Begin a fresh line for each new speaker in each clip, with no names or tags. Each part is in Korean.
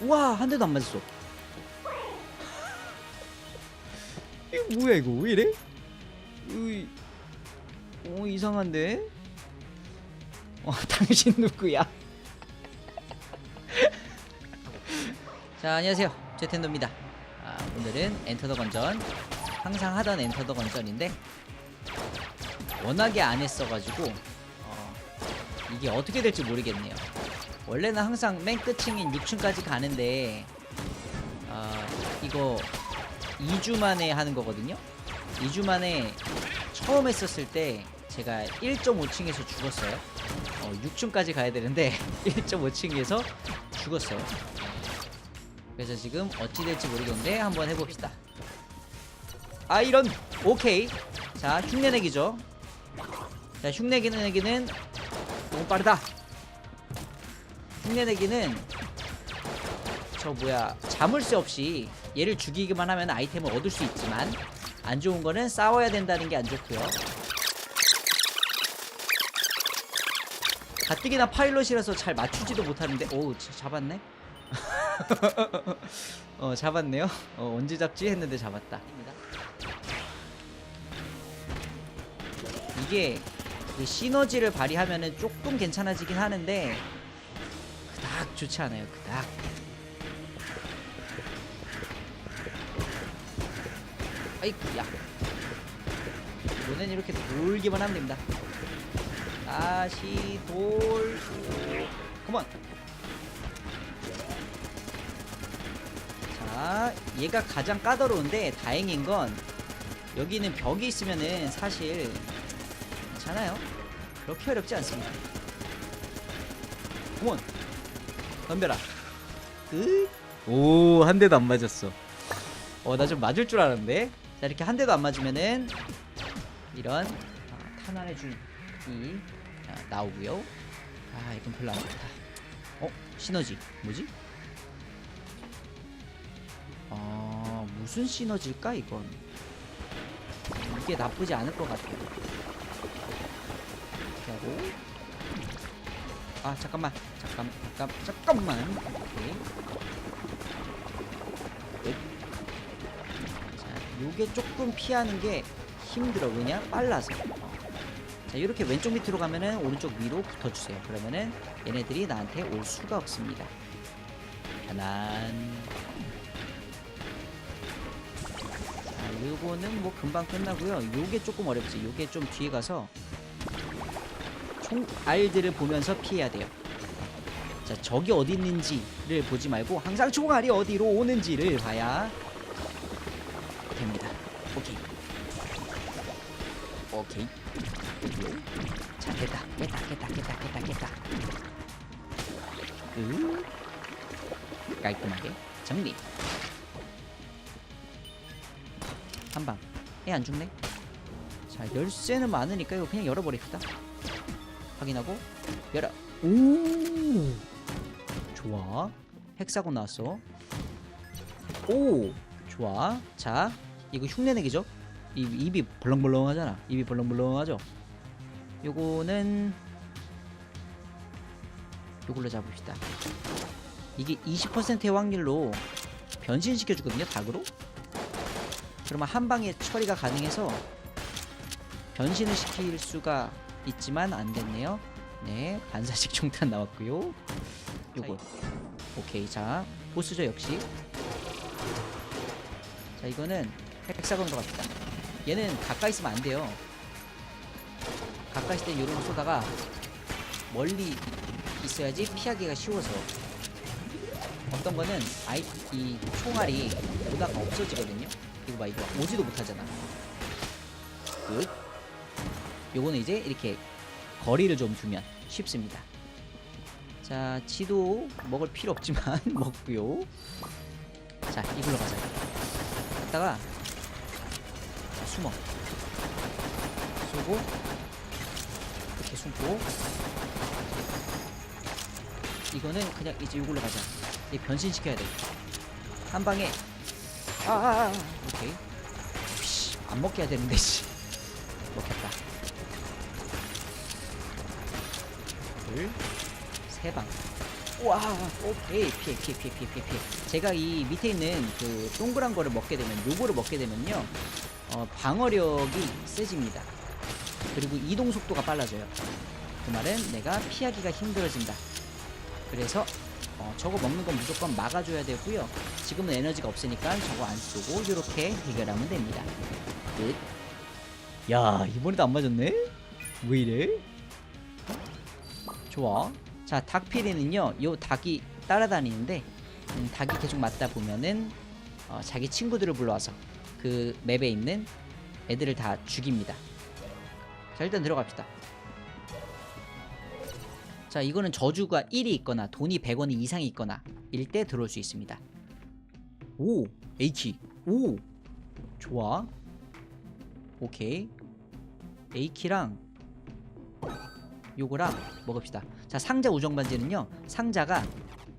우와 한 대도 안 맞았어. 이거 뭐야 이거? 왜 이래? 으이. 어 이상한데? 어 당신 누구야? 자 안녕하세요. 제텐도입니다. 아, 오늘은 엔터 더 건전. 항상 하던 엔터 더 건전인데 워낙에 안 했어가지고 어, 이게 어떻게 될지 모르겠네요 원래는 항상 맨 끝층인 6층까지 가는데 아 이거 2주 만에 하는 거거든요. 2주 만에 처음 했었을 때 제가 1.5층에서 죽었어요. 어, 6층까지 가야 되는데 1.5층에서 죽었어요. 그래서 지금 어찌 될지 모르겠는데 한번 해봅시다. 아 이런 오케이. 자 흉내내기죠. 자 흉내내기는 너무 빠르다 흉내내기는 저 뭐야 자물쇠 없이 얘를 죽이기만 하면 아이템을 얻을 수 있지만 안 좋은 거는 싸워야 된다는 게 안 좋고요. 가뜩이나 파일럿이라서 잘 맞추지도 못하는데 오 자- 잡았네? 어 잡았네요? 어 언제 잡지? 했는데 잡았다. 이게 그 시너지를 발휘하면은 조금 괜찮아지긴 하는데 좋지 않아요 그닥. 아이쿠야. 이거는 이렇게 돌기만 하면 됩니다. 다시 돌. 컴온. 자 얘가 가장 까다로운데 다행인 건 여기는 벽이 있으면은 사실 괜찮아요. 그렇게 어렵지 않습니다. 컴온 덤벼라. 오한 대도 안 맞았어. 어 나 좀 맞을 줄 알았는데. 자 이렇게 한 대도 안 맞으면은 이런 아, 탄환의 줄이 자, 나오고요. 아 이건 별로 안 좋다. 어 시너지. 뭐지? 아 무슨 시너지일까 이건? 이게 나쁘지 않을 것 같아요 이렇게 하고 아 잠깐만. 잠깐 잠깐 잠깐만. 오케이. 끝. 자 요게 조금 피하는 게 힘들어. 왜냐? 빨라서. 어. 자 이렇게 왼쪽 밑으로 가면은 오른쪽 위로 붙어주세요. 그러면은 얘네들이 나한테 올 수가 없습니다. 편안 자 요거는 뭐 금방 끝나고요. 요게 조금 어렵지. 요게 좀 뒤에 가서 총 알들을 보면서 피해야 돼요. 자 적이 어디 있는지를 보지 말고 항상 총알이 어디로 오는지를 봐야 됩니다. 오케이. 오케이. 자 됐다. 깼다 깼다 깼다 깼다 깼다. 으. 깔끔하게 정리. 한 방. 애 안 죽네? 자 열쇠는 많으니까 이거 그냥 열어버립시다 확인하고 열어 오! 좋아. 핵사고 나왔어. 오! 좋아. 자 이거 흉내내기죠. 이 입이 벌렁벌렁하잖아. 입이 벌렁벌렁하죠? 요거는 요걸로 잡읍시다. 이게 20%의 확률로 변신시켜 주거든요 닭으로. 그러면 한 방에 처리가 가능해서 변신을 시킬 수가 있지만 안 됐네요. 네 반사식 총탄 나왔고요. 요거. 오케이 자 보스죠 역시. 자 이거는 핵사건으로 갑시다. 얘는 가까이 있으면 안 돼요. 가까이 있을 때 요런 거 쏘다가 멀리 있어야지 피하기가 쉬워서. 어떤 거는 아이 이 총알이 오다가 없어지거든요. 이거 봐 이거 오지도 못하잖아. 끝 요거는 이제 이렇게 거리를 좀 두면 쉽습니다. 자 지도 먹을 필요 없지만 먹고요. 자 이걸로 가자. 갔다가 자, 숨어. 쏘고 이렇게 숨고. 이거는 그냥 이제 이걸로 가자. 이 변신시켜야 돼 한 방에. 아 아 아. 오케이. 씨, 안 먹게 해야 되는데 씨. 먹겠다 둘 세 방. 와 오케이. 피해 피해 피해 피해 피해 피해. 제가 이 밑에 있는 그 동그란 거를 먹게 되면 요거를 먹게 되면요 어, 방어력이 세집니다. 그리고 이동 속도가 빨라져요. 그 말은 내가 피하기가 힘들어진다. 그래서 어, 저거 먹는 건 무조건 막아줘야 되고요. 지금은 에너지가 없으니까 저거 안 쓰고 이렇게 해결하면 됩니다. 끝. 야 이번에도 안 맞았네? 왜 이래 좋아. 자 닭피리는요 요 닭이 따라다니는데 음, 닭이 계속 맞다 보면은 어, 자기 친구들을 불러와서 그 맵에 있는 애들을 다 죽입니다. 자 일단 들어갑시다. 자 이거는 저주가 1이 있거나 돈이 100원이 이상이 있거나 일때 들어올 수 있습니다. 오 A키 오. 좋아. 오케이. A키랑 요거랑 먹읍시다. 자 상자 우정 반지는요 상자가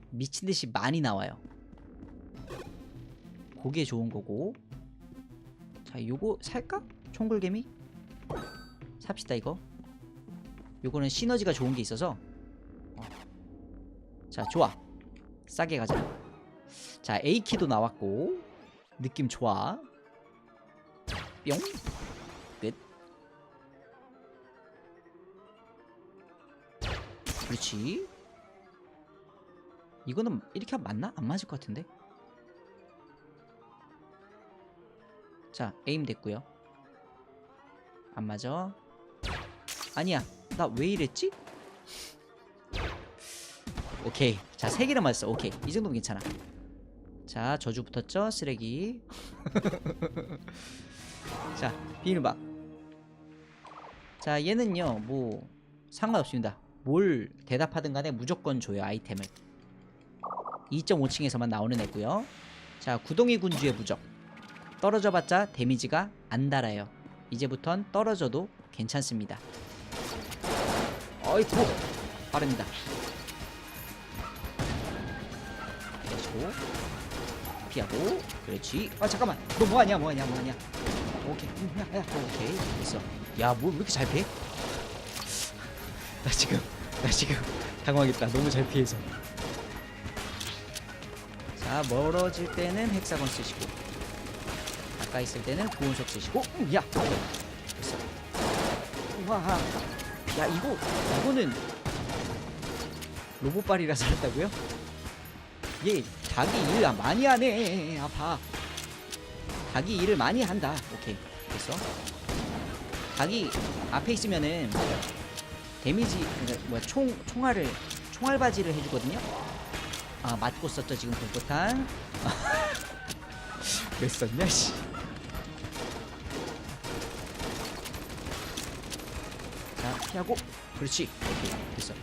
미친듯이 많이 나와요. 그게 좋은 거고. 자 요거 살까? 총굴개미? 삽시다 이거. 요거는 시너지가 좋은 게 있어서. 어. 자 좋아. 싸게 가자. 자 A키도 나왔고. 느낌 좋아. 뿅 그렇지. 이거는 이렇게 하면 맞나? 안 맞을 것 같은데. 자, 에임 됐고요. 안 맞아. 아니야. 나 왜 이랬지? 오케이. 자, 세 개나 맞았어. 오케이. 이 정도면 괜찮아. 자, 저주 붙었죠? 쓰레기. 자, 비닐박. 자, 얘는요, 뭐, 상관없습니다. 뭘 대답하든 간에 무조건 줘요, 아이템을. 2.5층에서만 나오는 애고요. 자, 구덩이 군주의 부적. 떨어져 봤자 데미지가 안 달아요. 이제부턴 떨어져도 괜찮습니다. 어이쿠! 빠릅니다. 그렇고 피하고 그렇지 아 잠깐만 너 뭐하냐 뭐하냐 뭐하냐 오케이 음, 오케이 됐어 야뭐 왜 이렇게 잘 피해 나 지금 나 지금 당황했다. 너무 잘 피해서. 자 멀어질 때는 헥사건 쓰시고 가까이 있을 때는 고운석 쓰시고. 음, 야! 됐어. 와야 이거 이거는 로봇발이라 살았다고요? 얘 닭이 일 많이 하네. 아파. 닭이 일을 많이 한다. 오케이. 됐어. 닭이 앞에 있으면은 데미지 그러니까 뭐야 총 총알을 총알 바지를 해주거든요 아 맞고 썼죠 지금 불포탄 왜 썼냐 씨 자, 피하고. 그렇지. 오케이. 됐어.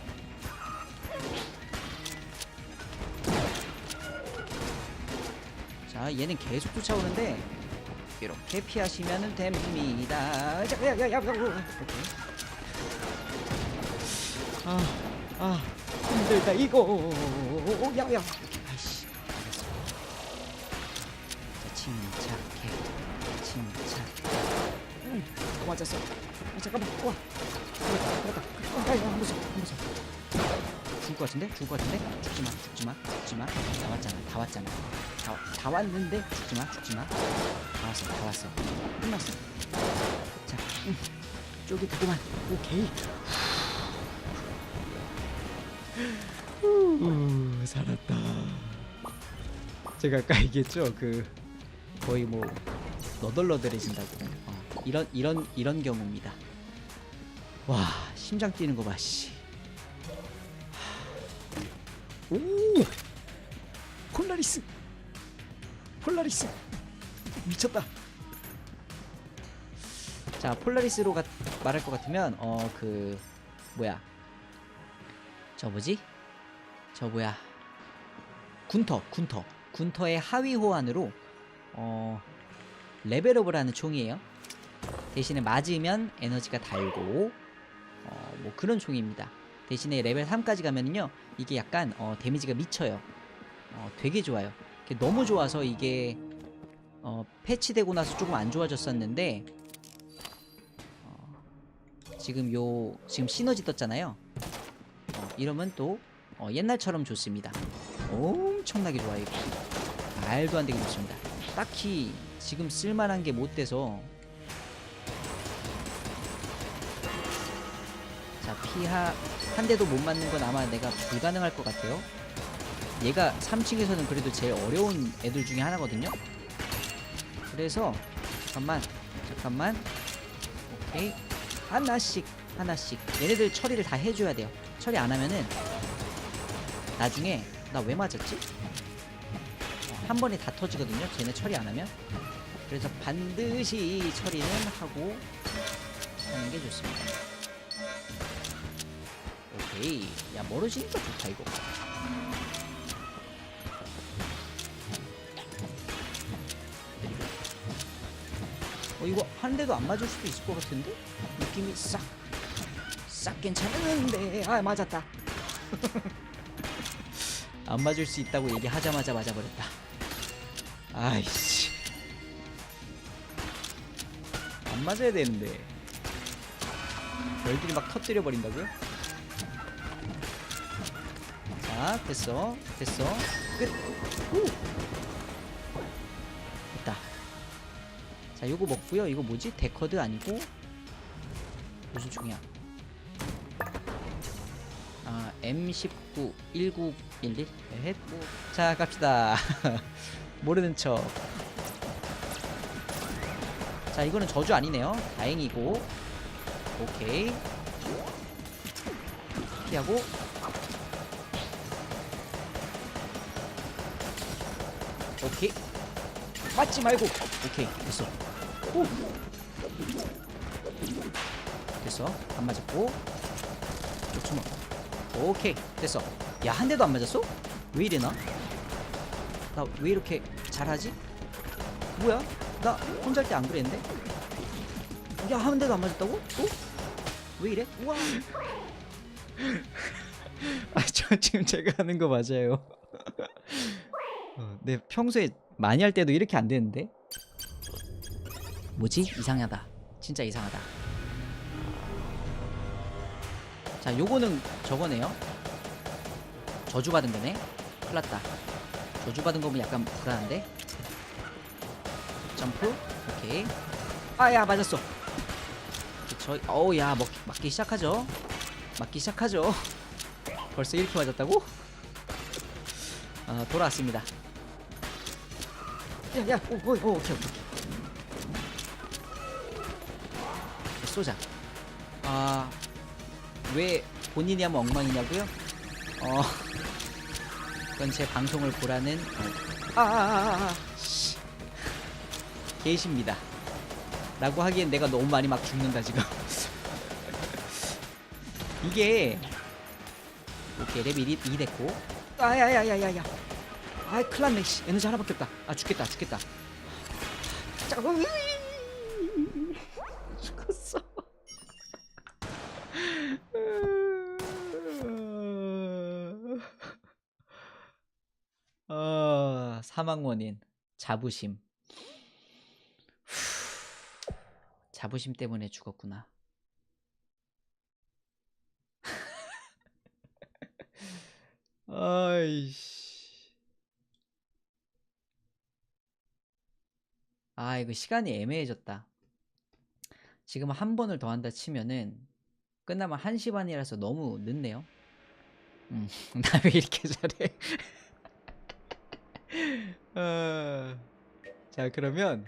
자, 얘는 계속 쫓아오는데 이렇게 피하시면 됩니다. 자, 야, 야, 야, 야, 오케이. 아, 아, 힘들다 이거. 야, 야. 아이씨. 자, 침착해. 침착. 응, 맞았어. 아, 잠깐만. 와. 그렇다, 그렇다. 어, 야, 무서워, 안 무서워. 죽을 것 같은데? 죽을 것 같은데? 죽지 마, 죽지 마, 죽지 마. 다 왔잖아, 다 왔잖아. 다, 다 왔는데 죽지 마, 죽지 마. 다 왔어, 다 왔어. 끝났어. 자, 응. 쪽이 그만. 오케이. 후, 살았다. 제가 아까 얘기했죠, 그 거의 뭐 너덜너덜해진다고. 어, 이런 이런 이런 경우입니다. 와 심장 뛰는 거 봐 씨. 오 폴라리스 폴라리스 미쳤다. 자 폴라리스로 가, 말할 것 같으면 어 그 뭐야 저 뭐지 저 뭐야 군터 군터 군터의 하위 호환으로 어 레벨업을 하는 총이에요. 대신에 맞으면 에너지가 달고 어, 뭐 그런 총입니다. 대신에 레벨 3까지 가면은요 이게 약간 어, 데미지가 미쳐요. 어, 되게 좋아요. 너무 좋아서 이게 어, 패치되고 나서 조금 안 좋아졌었는데 어, 지금 요 지금 시너지 떴잖아요. 어, 이러면 또 어, 옛날처럼 좋습니다. 엄청나게 좋아요. 말도 안 되게 좋습니다. 딱히 지금 쓸만한 게 못 돼서 자 피하 한 대도 못 맞는 건 아마 내가 불가능할 것 같아요. 얘가 3층에서는 그래도 제일 어려운 애들 중에 하나거든요. 그래서 잠깐만 잠깐만 오케이 하나씩 하나씩 얘네들 처리를 다 해줘야 돼요. 처리 안 하면은 나중에 나 왜 맞았지? 한 번에 다 터지거든요. 쟤네 처리 안 하면. 그래서 반드시 처리는 하고 하는 게 좋습니다. 오케이. 야 멀어지니까 좋다 이거. 어 이거 한 대도 안 맞을 수도 있을 것 같은데 느낌이 싹 싹 괜찮은데 아 맞았다. 안 맞을 수 있다고 얘기하자마자 맞아버렸다. 아이씨. 안 맞아야 되는데. 별들이 막 터뜨려 버린다고요? 자, 됐어. 됐어. 끝. 후. 됐다. 자, 요거 먹고요. 이거 뭐지? 데커드 아니고 무슨 총이야? 아, M19 1911 에헷. 자, 갑시다. 모르는 척. 자, 이거는 저주 아니네요. 다행이고. 오케이. 피하고. 오케이. 맞지 말고. 오케이. 됐어. 오. 됐어. 안 맞았고. 좋지만. 오케이. 됐어. 야, 한 대도 안 맞았어? 왜 이래나? 나 왜 이렇게 잘하지? 뭐야? 나 혼자 할 때 안 그랬는데? 야, 한 대도 안 맞았다고? 어? 왜 이래? 우와. 아, 저 지금 제가 하는 거 맞아요. 어, 네, 평소에 많이 할 때도 이렇게 안 되는데? 뭐지? 이상하다. 진짜 이상하다. 자, 요거는 저거네요. 저주받은 거네. 큰일 났다. 저주받은 거면 약간 불안한데? 점프. 오케이. 아, 야, 맞았어. 저, 어우, 야, 먹, 맞기 시작하죠. 맞기 시작하죠. 벌써 이렇게 맞았다고? 아, 돌아왔습니다. 야, 야, 오, 오, 오, 오케이, 오케이. 쏘자. 아, 왜 본인이 하면 엉망이냐고요? 어, 그건 제 방송을 보라는 어, 아, 아, 아, 아, 아. 씨. 계십니다. 라고 하기엔 내가 너무 많이 막 죽는다 지금. 이게 오케이 레벨 2, 2 됐고 아야야야야야 아이 씨 에너지 하나밖에 없다 아 죽겠다 죽겠다 잠깐만 죽었어 아 사망 원인 자부심 자부심 때문에 죽었구나 아이씨. 아, 이거 시간이 애매해졌다. 지금 한 번을 더 한다 치면은 끝나면 1시 반이라서 너무 늦네요. 음, 나왜 이렇게 잘해? 어, 자, 그러면